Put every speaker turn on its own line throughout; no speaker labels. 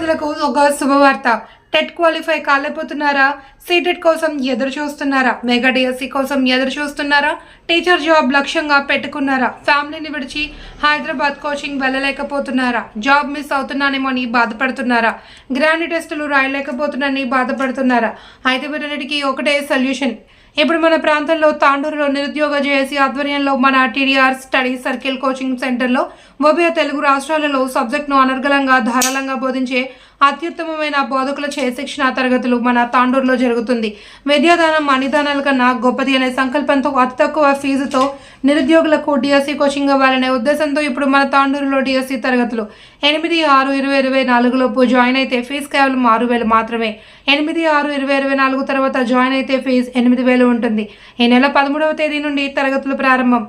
ఒక శుభవార్త. TET qualify కాలేపోతున్నారా CTET కోసం ఎదురు చూస్తున్నారా మెగా డిఎస్సి కోసం ఎదురు చూస్తున్నారా టీచర్ జాబ్ లక్ష్యంగా పెట్టుకున్నారా? ఫ్యామిలీని విడిచి హైదరాబాద్ కోచింగ్ వెళ్ళలేకపోతున్నారా? జాబ్ మిస్ అవుతున్నానేమో అని బాధపడుతున్నారా? గ్రాండ్ టెస్టులు రాయలేకపోతున్నానని బాధపడుతున్నారా? అయితే వీటన్నిటికీ ఒకటే సొల్యూషన్. ఇప్పుడు మన ప్రాంతంలో తాండూరులో నిరుద్యోగ జేఏసీ ఆధ్వర్యంలో మన టీడీఆర్ స్టడీ సర్కిల్ కోచింగ్ సెంటర్లో ఉభయ తెలుగు రాష్ట్రాలలో సబ్జెక్టును అనర్గలంగా ధారాళంగా బోధించే అత్యుత్తమమైన బోధకుల చే శిక్షణ తరగతులు మన తాండూరులో జరుగుతుంది. విద్యాదానం మణిదానాల కన్నా గొప్పది అనే సంకల్పంతో అతి తక్కువ ఫీజుతో నిరుద్యోగులకు డిఎస్సి కోచింగ్ ఇవ్వాలనే ఉద్దేశంతో ఇప్పుడు మన తాండూరులో డిఎస్సి తరగతులు. ఎనిమిది ఆరు ఇరవై ఇరవై నాలుగులోపు జాయిన్ అయితే ఫీజు కేవలం ఆరు వేలు మాత్రమే. ఎనిమిది ఆరు ఇరవై ఇరవై నాలుగు తర్వాత జాయిన్ అయితే ఫీజు ఎనిమిది వేలు ఉంటుంది. ఈ నెల పదమూడవ తేదీ నుండి తరగతులు ప్రారంభం.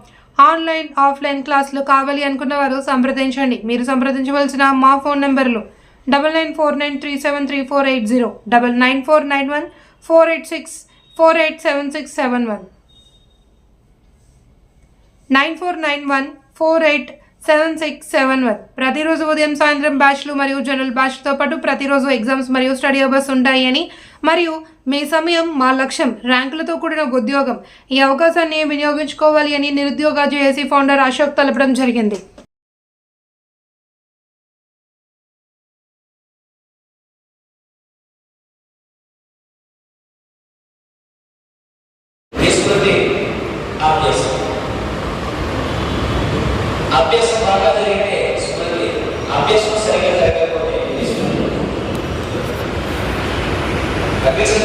ఆన్లైన్ ఆఫ్లైన్ క్లాసులు కావాలి అనుకున్న వారు సంప్రదించండి. మీరు సంప్రదించవలసిన మా ఫోన్ నెంబర్లు double nine four nine three seven three four eight zero double nine four nine one four eight six four eight seven six seven one. Nine four nine one four eight seven six seven one. ప్రతిరోజు ఉదయం సాయంత్రం బ్యాచ్లు మరియు general బ్యాచ్తో పాటు ప్రతిరోజు exams మరియు study hours ఉంటాయని మరియు మీ సమయం మా లక్ష్యం ర్యాంకులతో కూడిన ఉద్యోగం ఈ అవకాశాన్ని వినియోగించుకోవాలి అని నిరుద్యోగ జేఏసీ ఫౌండర్ అశోక్ తెలపడం జరిగింది.
చేసుకుంటే అభ్యాసం అభ్యాసం బాగా జరిగితే స్మృతి అభ్యాసం సరిగ్గా జరగకపోతే ఇది స్మృతి అభ్యాసం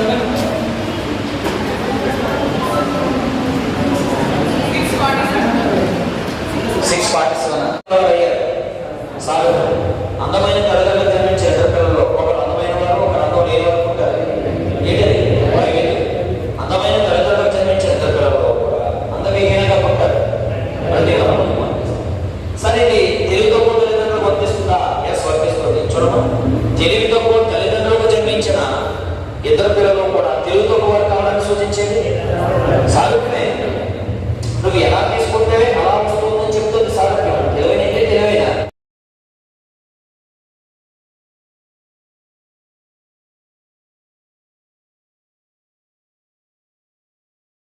seven దేవుడితో పాటు కావాలని సూచించేది? సాధుకునే నువ్వు ఎలా